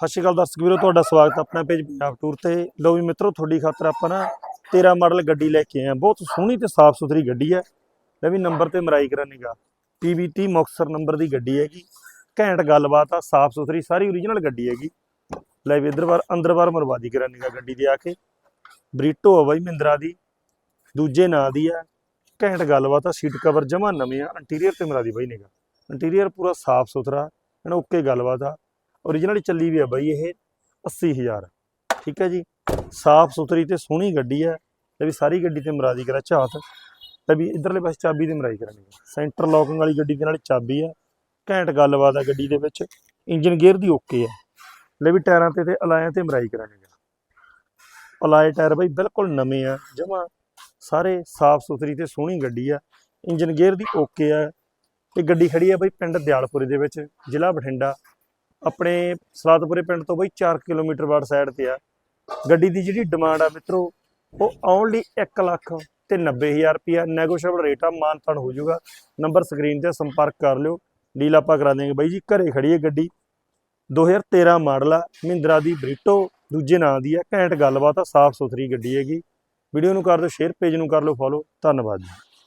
ਸਤਿ ਸ਼੍ਰੀ ਅਕਾਲ ਦਰਸ਼ਕ ਵੀਰੋ, ਤੁਹਾਡਾ ਸਵਾਗਤ ਆਪਣਾ ਪੇਜ ਪੰਜਾਬ ਟੂਰ ਤੇ। ਲੋ ਵੀ ਮਿੱਤਰੋ, ਤੁਹਾਡੀ ਖਾਤਰ ਆਪਾਂ ਨਾ 13 ਮਾਡਲ ਗੱਡੀ ਲੈ ਕੇ ਆਏ ਆ ਬਹੁਤ ਸੋਹਣੀ ਤੇ ਸਾਫ਼ ਸੁਥਰੀ ਗੱਡੀ ਹੈ। ਲੈ ਵੀ ਨੰਬਰ ਤੇ ਮਰਾਈ ਕਰਾਂਗਾ PBT ਮੁਕਤਸਰ ਨੰਬਰ ਦੀ ਗੱਡੀ ਹੈਗੀ। ਘੈਂਟ ਗੱਲਬਾਤ ਆ, ਸਾਫ਼ ਸੁਥਰੀ, ਸਾਰੀ ਓਰੀਜਨਲ ਗੱਡੀ ਹੈਗੀ। ਲੈ ਵੀ ਇਧਰ ਵਾਰ, ਅੰਦਰ ਵਾਰ ਮਰਵਾਦੀ ਕਰਾਂਗਾ ਗੱਡੀ ਦੇ ਆ ਕੇ। ਬਰੀਟੋ ਆ ਬਾਈ ਮਹਿੰਦਰਾ ਦੀ। ਦੂਜੇ ਨਾਂ ਦੀ ਆ। ਘੈਂਟ ਗੱਲਬਾਤ ਆ, ਸੀਟ ਕਵਰ ਜਮਾ ਨਵੇਂ ਆ ਇੰਟੀਰੀਅਰ ਤੇ ਮਰਾ ਦੀ ਬਾਈ ਨੇਗਾ ਇੰਟੀਰੀਅਰ ਪੂਰਾ ਸਾਫ਼ ਸੁਥਰਾ ਐਨ ਓਕੇ ਗੱਲਬਾਤ ਆ। ਓਰੀਜਨਲ ਚੱਲੀ ਵੀ ਆ ਬਾਈ ਇਹ 80000 ਠੀਕ ਹੈ ਜੀ? ਸਾਫ਼ ਸੁਥਰੀ ਤੇ ਸੋਹਣੀ ਗੱਡੀ ਹੈ ਤੇ ਵੀ ਸਾਰੀ ਗੱਡੀ ਤੇ ਮਰਾਦੀ ਕਰਾ ਝਾਤ। ਤੇ ਵੀ ਇਧਰਲੇ ਪਾਸੇ ਚਾਬੀ ਦੀ ਮਰਾਈ ਕਰਾਂਗੇ ਸੈਂਟਰ ਲੌਕਿੰਗ ਵਾਲੀ ਗੱਡੀ ਦੇ ਨਾਲ ਚਾਬੀ ਹੈ। ਘੈਂਟ ਗੱਲਬਾਤ ਹੈ ਗੱਡੀ ਦੇ ਵਿੱਚ। ਇੰਜਨ ਗੇਅਰ ਦੀ ਓਕੇ ਹੈ। ਲੈ ਵੀ ਟਾਇਰਾਂ ਤੇ ਤੇ ਅਲਾਇਆਂ ਤੇ ਮਰਾਈ ਕਰਾਂਗੇ ਅਲਾਏ ਟਾਇਰ ਬਾਈ ਬਿਲਕੁਲ ਨਵੇਂ ਆ, ਜਮਾ ਸਾਰੇ ਸਾਫ਼ ਸੁਥਰੀ ਤੇ ਸੋਹਣੀ ਗੱਡੀ ਆ ਇੰਜਨ ਗੇਅਰ ਦੀ ਓਕੇ ਆ ਇਹ ਗੱਡੀ ਖੜੀ ਆ ਬਾਈ ਪਿੰਡ ਦਿਆਲਪੁਰੇ ਦੇ ਵਿੱਚ, ਜ਼ਿਲ੍ਹਾ ਬਠਿੰਡਾ। ਆਪਣੇ ਸਲਾਦਪੁਰੇ ਪਿੰਡ ਤੋਂ ਬਈ 4 ਕਿਲੋਮੀਟਰ ਵਾਰ ਸਾਈਡ ਤੇ ਆ। ਗੱਡੀ ਦੀ ਜਿਹੜੀ ਡਿਮਾਂਡ ਆ ਮਿੱਤਰੋ, ਉਹ ਓਨਲੀ 1 ਲੱਖ ਤੇ 90000 ਰੁਪਿਆ ਨੈਗੋਸ਼ੀਏਬਲ ਰੇਟ ਆ, ਮਾਨਤਾਨ ਹੋ ਜਾਊਗਾ। ਨੰਬਰ ਸਕਰੀਨ ਤੇ ਸੰਪਰਕ ਕਰ ਲਿਓ। ਡੀਲ ਆਪਾਂ ਕਰਾ ਦੇਵਾਂਗੇ ਬਾਈ ਜੀ, ਘਰੇ ਖੜੀ ਹੈ ਗੱਡੀ। 2013 ਮਾਡਲ ਆ, ਮਹਿੰਦਰਾ ਦੀ ਬਰੀਟੋ, ਦੂਜੇ ਨਾਂ ਦੀ ਆ। ਘੈਂਟ ਗੱਲਬਾਤ ਆ, ਸਾਫ਼ ਸੁਥਰੀ ਗੱਡੀ ਹੈਗੀ। ਵੀਡੀਓ ਨੂੰ ਕਰ ਦਿਓ ਸ਼ੇਅਰ ਪੇਜ ਨੂੰ ਕਰ ਲਓ ਫੋਲੋ ਧੰਨਵਾਦ ਜੀ।